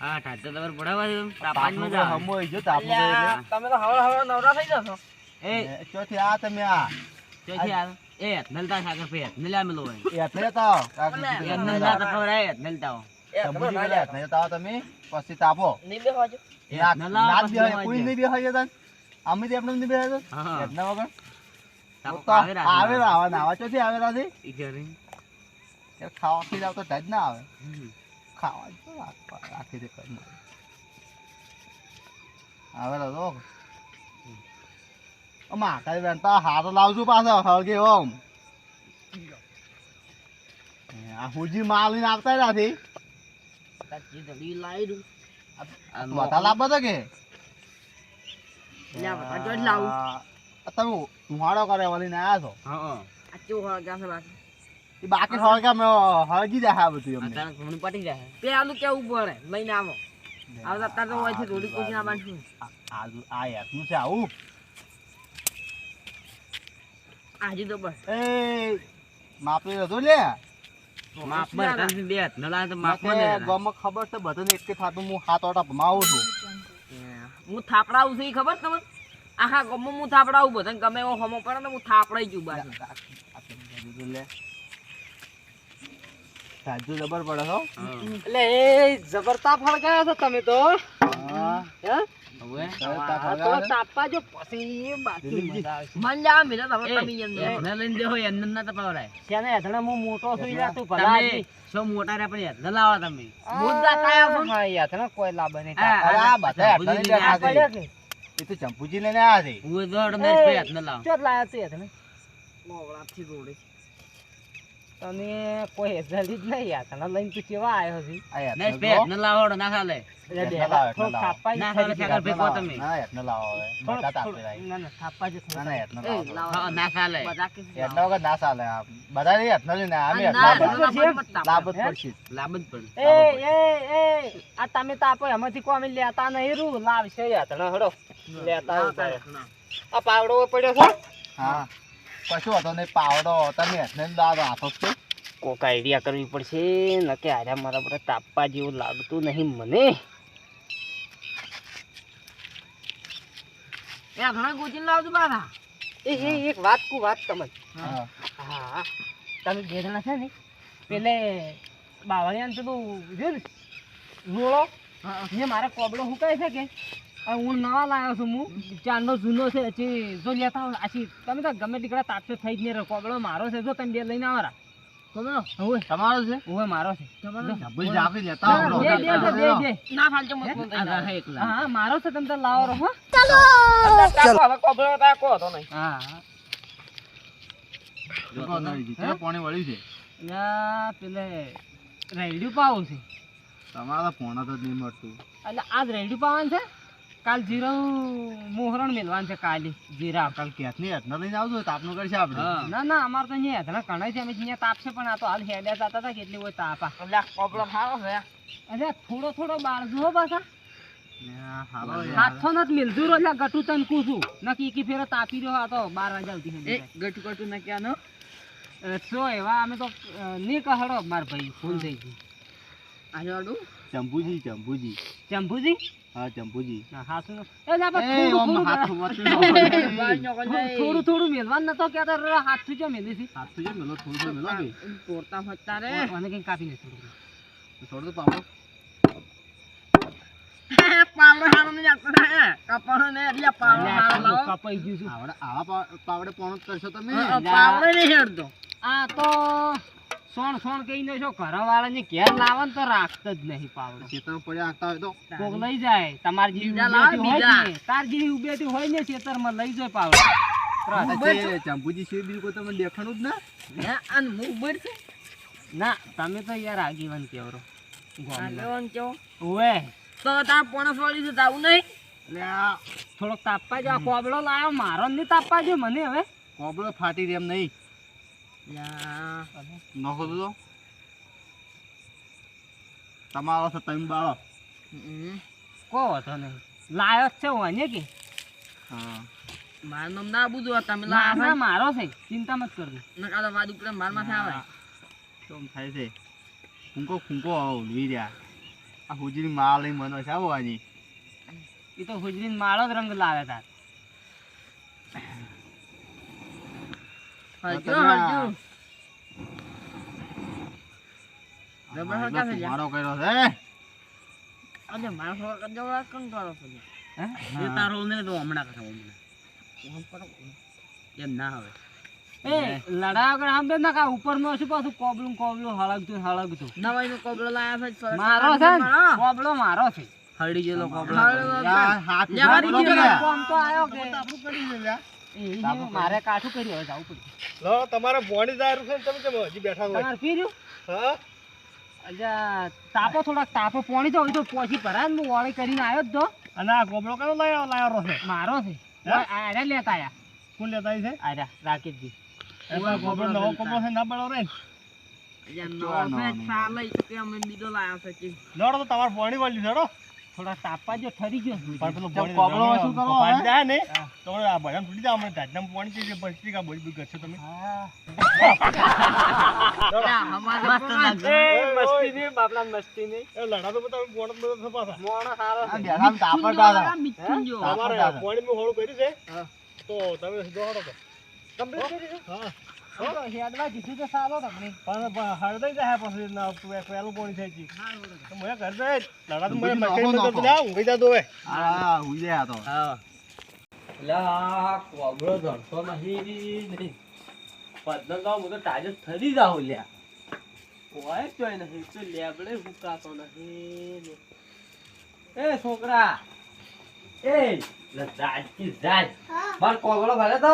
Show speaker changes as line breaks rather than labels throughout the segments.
હા તો તમારે મજા આવે.
હમો જો તાપનું
તમે તો હવા હવા નવરા થઈ જશો.
એ
એ, ચોથી આ તમે આ.
ચોથી આવે એ નલતા સાગર પે નલ્યા મેલો હોય.
એ એટલે જતા આવો.
એ નલતા તો ખબર નલતા.
તમે
પછી તાપો.
નહીં
કોઈ અમે તો આપણે નહીં. એટલા વગર? ચોથી ખાવા પીવા તો ના આવે. ખાવા જ રાખી દે કરી. આવેલા તો અમા કાલે વેણતા હારો લાવજો પાછો હળગે ઓમ આ હુજી માલ લઈને આવતા નથી બધા લાવવા તો કે તમે ધુમાડો કરે વળીને આવ્યા છો
હા, હા.
આ ચેવું હવા ગયા છે બાકી
બાકી હળગા મે હળગી જાય આ બધું અમને
તારા પટી જાય.
પેલું કેવું પડે? લઈને આવો. આવતા અત્યારે તો હોય છે રોડી કોશી ના બાંધશું.
આ આ શું છે આવું?
આજે તો બસ.
એ માપી હતો લે.
બે હાથ તો જ
ખબર છે બધાને એક થાતું હું હાથ ઓટા ભમાવું છું.
હું થાપડાવું છું ઈ ખબર તમને? આખા ગામમાં હું થાપડાવું બધાને ગમે એવો હમો પડે ને હું થાપડાઈ જઉં
લે? સાજુ જબર પડે છો
એટલે એ જબરતા ફળગાયા છો તમે તો તો તાપવા જો પછી બાકી
જલ્દી.
મજા આવશે. મન જા મિલે તમે તમે
લઈને દેહો, એમને ના તપાવડાય.
શેને હેઠણે હું મોટો તું
સો મોટા રે પણ લાવો તમે.
મુદ્દા કાયા છો હા યાર કોઈ લાભ નહીં
આ બધા
ચંપુજી લઈને
બેઠા છે. એ તો ચંપુજી લઈને આવ્યા છે
હું દોડ ને જ હેઠને લાવો.
ચોટ લાયા તું હેઠણે મોવડાથી રોડે તમે કોઈ હેઝલી જ નહીં યાર. લઈને તું કેવા આવ્યો છે.
ને તમે.
તમે તો આપો એમાંથી કોમે લેતા નહીં રૂ. લાવશે હડો. લેતા આ પાવડો પડ્યો છે?
હા. કશું હતો નહીં પાવડો તમે હેઠને દાદો લાવો હાથો છે.
કોક આઈડિયા કરવી પડશે. નકે આર્યા મારા બધા તાપવા જેવું લાગતું નહીં મને. એ ઘણા ગોચીને લાવજો પાછા એ એ એક વાત કુ વાત તમને
હા.
હા. તમે બે જણા છે ને પેલે બાવળિયાને પેલું જો ને રોળો જે મારે કોબળો હુકાય છે કે હું નવા લાવ્યો છું હું. ચાંદો જૂનો છે હજી જો લેતા હોય આછી તમે તો ગમે દીકરા તાપતો થઈ જ નહીં રહ્યો. કોબળો મારો છે જો તમે બે લઈને આવરા. કોબળો? હવે
તમારો છે?
હવે મારો છે.
ભાઈ જાફરી લેતા
ના, બે બે બે બે ના ફાલતું મત
હે? એકલા.
હા હા, મારો છે તમે તો લાવો રહો ચાલો. હવે કોબળો તાકો હતો નહીં.
હા, હા.
જોતો જીતે પાણી વળ્યું છે.
ના પેલે રેડિયું પાવું છે.
તમારા ફોન જ નહીં મળતું.
એટલે આજ રેડિયું પાવાનું છે? કાલ જીરું મોહરણ મેલવાનું છે કાલે. જીરા
કાલ કેથની હેઠને લઈને આવજો તો કરશે આપણે.
ના ના અમારે તો અહીંયા હેઠળ કણાઈ છે અમે અહીંયા તાપ છે પણ આ તો હાલ હેડ્યા જતા હતા કેટલી હોય તાપા એટલે પ્રોબ્લેમ સારો છે. અરે થોડો થોડો બાળજો હો. પાછા. હાથો નથી મિલતું એટલે ગટુ તન કૂસું નકી એકી ફેરો તાપી રહ્યો આ તો બાર વાગ્યા
એ ગટુ ગટુ ન. ક્યાંનો?
શો એવા અમે તો નહીં ની કહડો માર ભાઈ ફૂલ થઈ ગયું.
આજે?
ચંપુજી ચંપુજી
ચંપુજી
હા ચંપુજી.
થોડું થોડું
હાથ
મેલવાનું નતો કહેતા રે, હાથથી જો મેલી હતી?
હાથથી જો મેલો, થોડું થોડું મેલો.
તોડતા હોતા રે. મને કઈ કાપી નહીં થોડું.
થોડું તો પાવડો.
પાવડો હારો ને જાતો હે કપાણો ને એટલે પાવડો હારો લાવો. કપાઈ ગયું છું.
આવડે આવા પાવડે પોણો કરશો તમે.
પાવડો નહીં હેડતો. આ તો સોણ સોણ કહીને છો ઘરવાળા ને ઘેર લાવો ને તો રાખતો જ નહીં પાવડો.
ખેતર પડ્યા હાંકતા હોય તો
કોક લઈ જાય. તમાર જેવી
બીજા
હોય ને, તાર જેવી ઉભેટી હોય ને ખેતરમાં લઈ જાય પાવડો.
આ ચંપુજી છે બીજું કોઈ તમને દેખાણું જ ના?
અને હું ઉભેર છે ના તમે તો યાર આગેવાન કેવરો આગેવાન કેવો ઓએ તો તાર પોણસ વાળી છે તાવું નહીં? એટલે આ થોડોક તાપવા જો કોબળો લાવ્યો મારો નહીં તાપવા જો મને હવે.
કોબળો ફાટી રેમ એમ નહીં. નખો તો? તમારો છે તમે બાળો.
કો હતો નહીં. લાયો જ છે ઓને કે.
હા.
મારું નામ ના બુજો તમે
ના ના, મારો છે ચિંતા મત કરજો.
નકાતો વાદ ઉપડે માર માથે આવે.
કેમ થાય છે? ફૂંકો ફૂંકો આવો લઈ રહ્યા.
આ હુજરી માલ લઈ મનો છે આવો આજી
એ તો હુજરીન માળો જ રંગ લાવે તાર ઉપર નો શું પાછું કોબલું કોબલું હળગતું હળગતું
નવાઈ નો કોબળો લાયા છે
મારો છે કોબલો મારો છે
હળી જેલો કોબળો
યાર, હાથ
તો આયો કે મારે કાઠું કર્યું હવે જવું પડ્યું.
લો તમારા બોડી દારૂ છે તમે કેમ હજી બેઠા હોય?
તમારે પીર્યું
હા?
અજા તાપો થોડાક તાપો પોણી તો હોય તો પોછી ભરાય હું ઓળી કરીને આવ્યો જ તો.
અને આ ગોબળો કયો લાયો લાયો છે?
મારો છે. આરે લેતા આયા.
કોણ લેતા છે?
આર્યા રાકેશજી.
એમાં ગોબડો નવો ગોબડો છે ના બળો રે
અરે નો? છે ચાલે કે અમે બીજો લાયા છે કે.
લડો તો તમારે પોણી વાળી છોડો
થોડા તાપા જો ઠરી ગયો
પણ પેલો
કોબળો શું કરો?
જાય ને તો આ ભજન ફૂટી જાય અમને ધાજના પાણી છે પછી કા બોલી કરશે તમે?
હા.
અમારે મસ્ત
નહીં બાપલા મસ્તી
એ લડા તો પોણ બધો પાછા.
મોણો
જો
પોણી માં હોળું કર્યું છે. તો તમે જોડો તો.
Complete કરી?
હા.
હેડવા દીધું તો સારો તમને
પણ હળદઈ જાય પછી ના પે- પેલું પોણી થાય છે તો મને ઘર દે લડા તો મને મકાઈ માં લે ઊંઘી જા દોવે
હા હુઈ જાય તો.
હા.
લા કોબળો ધડતો નહીં નહીં પદ્મગાવ હું તો ટાજર થરી જાઉં લ્યા. ઓય તોય નહીં તો લેબડે હુકાતો નહીં. એ છોકરા એ લે જાજ. કી જાજ માર કોબળો ભરે તો?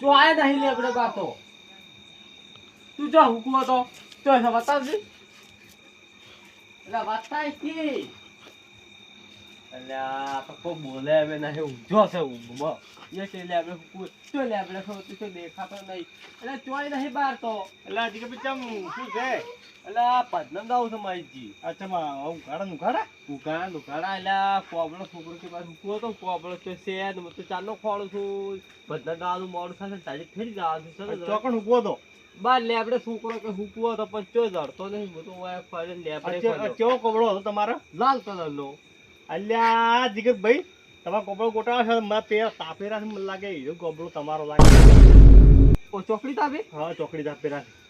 જો આય નહીં લેબડે બાતો તું જો હુકવો તો. તો એ બતાવજી. એટલે બતાય કી. અલ્યા તો બોલે હવે નહીં ઊંઝો છે ઊંઘમાં એ કે લે આપણે હુકુ તો લે આપણે તો દેખાતો નહીં. એટલે ચોય નહીં બાર તો.
એટલે હજી કે પછી આમ શું છે?
એટલે પદ્મમ દાવ છે મારીજી
અચ્છા માં નું
ઉઘાડા? એટલે કોબળો છોકરો કે પાછું કૂવો તો કોબળો તો છે ને હું તો ચાલો ખોળું છું. પદ્મમ ગાવાનું મોડું થશે ને તાજી ફેરી જવાનું છે
ચોકણ ઊભો તો.
બાર લેબડે છોકરો કે હુકવો તો પણ ચો જડતો નહીં હું તો.
કેવો કપડો હતો તમારો?
લાલ કલરનો.
અલ્યા જીગત ભાઈ તમારો કપડો ગોટાળો છે મેં પે તાપેરા છે મને લાગે એ કપડો તમારો લાગે.
ઓ ચોકડી તાપે?
હા ચોકડી તાપેરા છે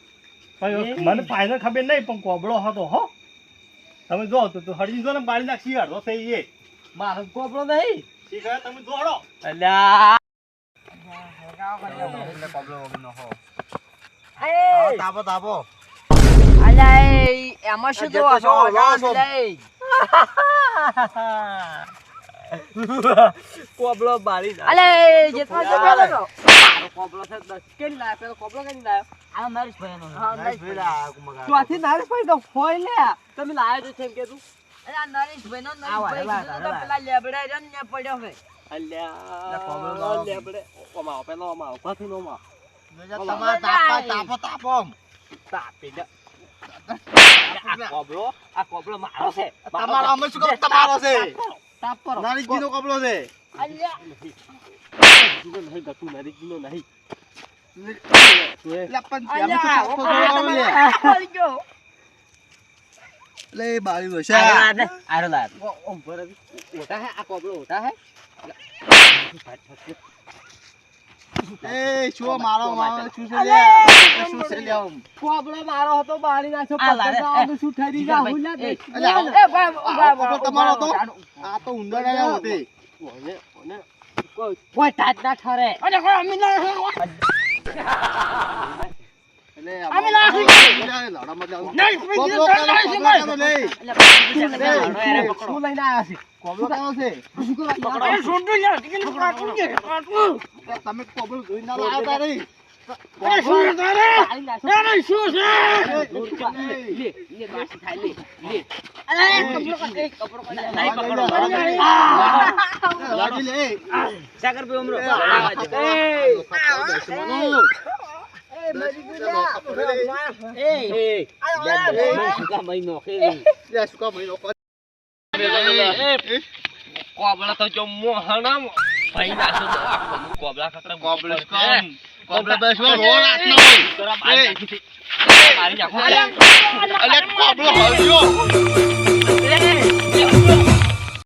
મને ફાઇનલ ખબર નહીં પણ કોબળો હતો હો. તમે જો તો હળી જો ને બાળી નાખી અડધો થઈ એ.
મારો કોબળો નહીં.
તમે જોડો.
અલ્યા.
તાપો તાપો.
અલ્યા એમાં શું જોવા
છો.
કોબળો બાળી.
અલે જેઠા જો પેલો તો
મારો કોબળો છે દસ કેમ લાયો પેલો કોબળો કેમ લાયો
આ નરેશ ભાઈ. નો નરેશ ભાઈ
ચોથી નારી ભાઈ તો હોય લે. તમે લાયો તો છે કે તું
અરે આ નરેશ ભાઈ નો નરેશ ભાઈ તો પેલા લેબડા રહ્યો ને પડ્યો છે
અલ્યા. લેબડે. ઓમાં પેલો ઓમાં આવો, નો ઓમાં આવો.
તાપા તાપો તાપો
તાપી દે. આ કોબળો આ કોબળો મારો છે.
તમારો અમે શું કહું તમારો છે.
તાપ. કરો
નારીજીનો કપડો છે.
અલ્યા.
નહીં ગતું નરીજીનો નહીં.
લે. બાળી દો છે
આરો લાય ઓ ઓમ ભરે ઓટા હે આ કોબળો ઓટા હે
એ શું મારો મારો શું છે લે શું છે લે આમ?
કોબળો મારો હતો બાળી નાખ્યો પતંગ આવવાનું શું ઠરી ગયા હું.
એટલે આવો.
એ ભાઈ
તમારો હતો આ તો ઊંધો આવ્યો હોતે
ઓને ઓને કોઈ કોઈ ટાટ ના ઠરે
અરે કોઈ અમી ના અમે
લાવો. એટલે તમે કોબળો જોઈ ના
શું તારે શું છે સાગર પે ઉમરો
શું?
કોબળા તો જો મોહણા ભાઈ ના તો કોબળા હું કોબળા કમ
કોબળા
બસ છે.
કોમ. કોબળે રો રાતનો હોય.
તોરા મારી. નાખી.
અલ્યા કોબળો હળ્યો